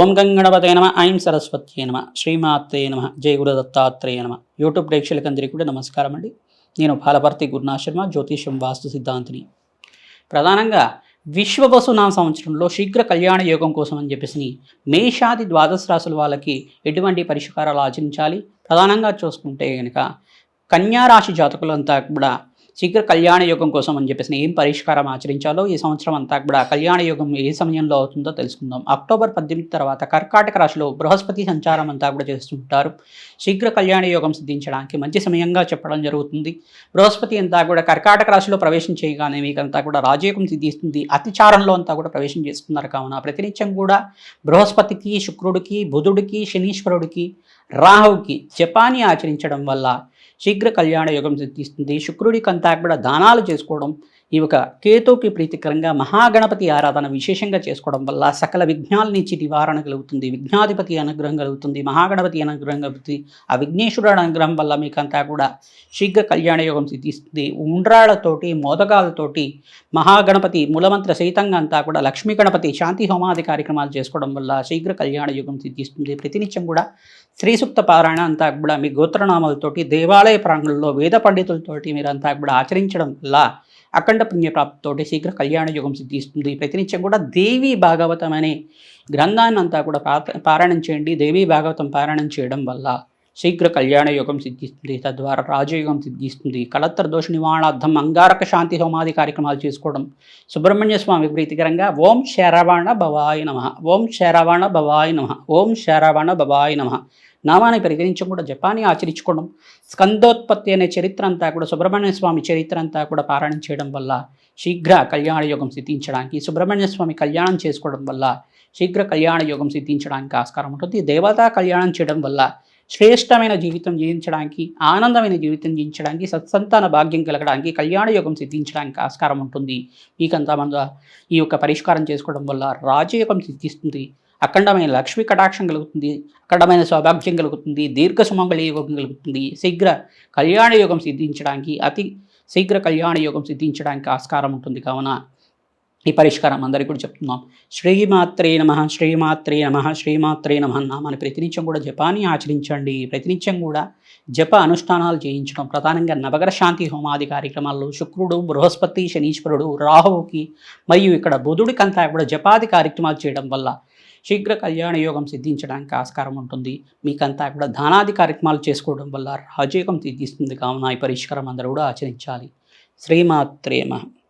ఓం గంగణపతయ నమ ఐం సరస్వత్యే నమ శ్రీమాతయ నమ జయ గురు దత్తాత్రేయ నమ. యూట్యూబ్ ప్రేక్షకులకందరికీ కూడా నమస్కారం అండి. నేను బాలభర్తి గురునాశర్మ జ్యోతిష్యం వాస్తు సిద్ధాంతిని. ప్రధానంగా విశ్వవసునామ సంవత్సరంలో శీఘ్ర కళ్యాణ యోగం కోసం అని చెప్పేసి మేషాది ద్వాదశ రాశుల వాళ్ళకి ఎటువంటి పరిష్కారాలు ఆచరించాలి? ప్రధానంగా చూసుకుంటే కనుక కన్యారాశి జాతకులంతా కూడా శీఘ్ర కళ్యాణ యోగం కోసం అని చెప్పేసి ఏం పరిష్కారం ఆచరించాలో ఈ సంవత్సరం అంతా కూడా కళ్యాణ యోగం ఏ సమయంలో అవుతుందో తెలుసుకుందాం. అక్టోబర్ పద్దెనిమిది తర్వాత కర్కాటక రాశిలో బృహస్పతి సంచారం అంతా కూడా చేస్తుంటారు. శీఘ్ర కళ్యాణ యోగం సిద్ధించడానికి మంచి సమయంగా చెప్పడం జరుగుతుంది. బృహస్పతి అంతా కూడా కర్కాటక రాశిలో ప్రవేశం చేయగానే మీకంతా కూడా రాజయోగం సిద్ధిస్తుంది. అతిచారంలో అంతా కూడా ప్రవేశం చేస్తున్నారు. కావున ప్రతినిత్యం కూడా బృహస్పతికి శుక్రుడికి బుధుడికి శనీశ్వరుడికి రాహువుకి జపాని ఆచరించడం వల్ల శీఘ్ర కళ్యాణ యోగం సిద్ధిస్తుంది. శుక్రుడికంతా కూడా దానాలు చేసుకోవడం ఈ ఒక కేతుకి ప్రీతికరంగా మహాగణపతి ఆరాధన విశేషంగా చేసుకోవడం వల్ల సకల విఘ్నాల నుంచి నివారణ కలుగుతుంది. విఘ్నాధిపతి అనుగ్రహం కలుగుతుంది. మహాగణపతి అనుగ్రహం కలుగుతుంది. ఆ విఘ్నేశ్వరుడు అనుగ్రహం వల్ల మీకంతా కూడా శీఘ్ర కళ్యాణ యోగం సిద్ధిస్తుంది. ఉండ్రాళ్ళతోటి మోదకాలతోటి మహాగణపతి మూలమంత్ర సహితంగా అంతా కూడా లక్ష్మీ గణపతి శాంతి హోమాది కార్యక్రమాలు చేసుకోవడం వల్ల శీఘ్ర కళ్యాణ యోగం సిద్ధిస్తుంది. ప్రతినిత్యం కూడా శ్రీ సూక్త పారాయణ అంతా కూడా మీ గోత్రనామాలతోటి దేవాలయ ప్రాంగణంలో వేద పండితులతోటి మీరంతా కూడా ఆచరించడం వల్ల అఖండ పుణ్యప్రాప్తితోటి శీఘ్ర కళ్యాణ యుగం సిద్ధిస్తుంది. ప్రతినిత్యం కూడా దేవి భాగవతం అనే గ్రంథాన్ని అంతా కూడా పారాయణం చేయండి. దేవి భాగవతం పారాయణం చేయడం వల్ల శీఘ్ర కళ్యాణ యోగం సిద్ధిస్తుంది. తద్వారా రాజయోగం సిద్ధిస్తుంది. కలత్ర దోష నివారణార్థం అంగారక శాంతి హోమాది కార్యక్రమాలు చేసుకోవడం. సుబ్రహ్మణ్య స్వామి ప్రీతికరంగా ఓం శరవణ భవాయ నమ. ఓం శరవణ భవాయ నమ. ఓం శరవణ భవాయ నమ. నామాన్ని పరిగణించడం కూడా జపాన్ని ఆచరించుకోవడం. స్కందోత్పత్తి అనే చరిత్ర అంతా కూడా సుబ్రహ్మణ్య స్వామి చరిత్ర అంతా కూడా పారాయణం చేయడం వల్ల శీఘ్ర కళ్యాణ యోగం సిద్ధించడానికి సుబ్రహ్మణ్య స్వామి కళ్యాణం చేసుకోవడం వల్ల శీఘ్ర కళ్యాణ యోగం సిద్ధించడానికి ఆస్కారం ఉంటుంది. దేవతా కళ్యాణం చేయడం వల్ల శ్రేష్టమైన జీవితం జీవించడానికి ఆనందమైన జీవితం జీవించడానికి సత్సంతాన భాగ్యం కలగడానికి కళ్యాణ యోగం సిద్ధించడానికి ఆస్కారం ఉంటుంది. మీకంతా మన ఈ యొక్క పరిష్కారం చేసుకోవడం వల్ల రాజయోగం సిద్ధిస్తుంది. అఖండమైన లక్ష్మీ కటాక్షం కలుగుతుంది. అఖండమైన సౌభాగ్యం కలుగుతుంది. దీర్ఘ సుమంగళ యోగం కలుగుతుంది. శీఘ్ర కళ్యాణ యోగం సిద్ధించడానికి అతి శీఘ్ర కళ్యాణ యోగం సిద్ధించడానికి ఆస్కారం ఉంటుంది. కావున ఈ పరిష్కారం అందరికీ కూడా చెప్తున్నాం. శ్రీమాత్రే నమ శ్రీమాత్రే నమ శ్రీమాత్రే నమ నామాన్ని ప్రతినిత్యం కూడా జపాన్ని ఆచరించండి. ప్రతినిత్యం కూడా జప అనుష్ఠానాలు చేయించడం ప్రధానంగా నవగ్ర శాంతి హోమాది కార్యక్రమాల్లో శుక్రుడు బృహస్పతి శనీశ్వరుడు రాహువుకి మరియు ఇక్కడ బుధుడికంతా కూడా జపాది కార్యక్రమాలు చేయడం వల్ల శీఘ్ర కళ్యాణ యోగం సిద్ధించడానికి ఆస్కారం ఉంటుంది. మీకంతా కూడా దానాది కార్యక్రమాలు చేసుకోవడం వల్ల రాజయోగం సిద్ధిస్తుంది కావున ఈ పరిష్కారం అందరూ కూడా ఆచరించాలి. శ్రీమాత్రేమ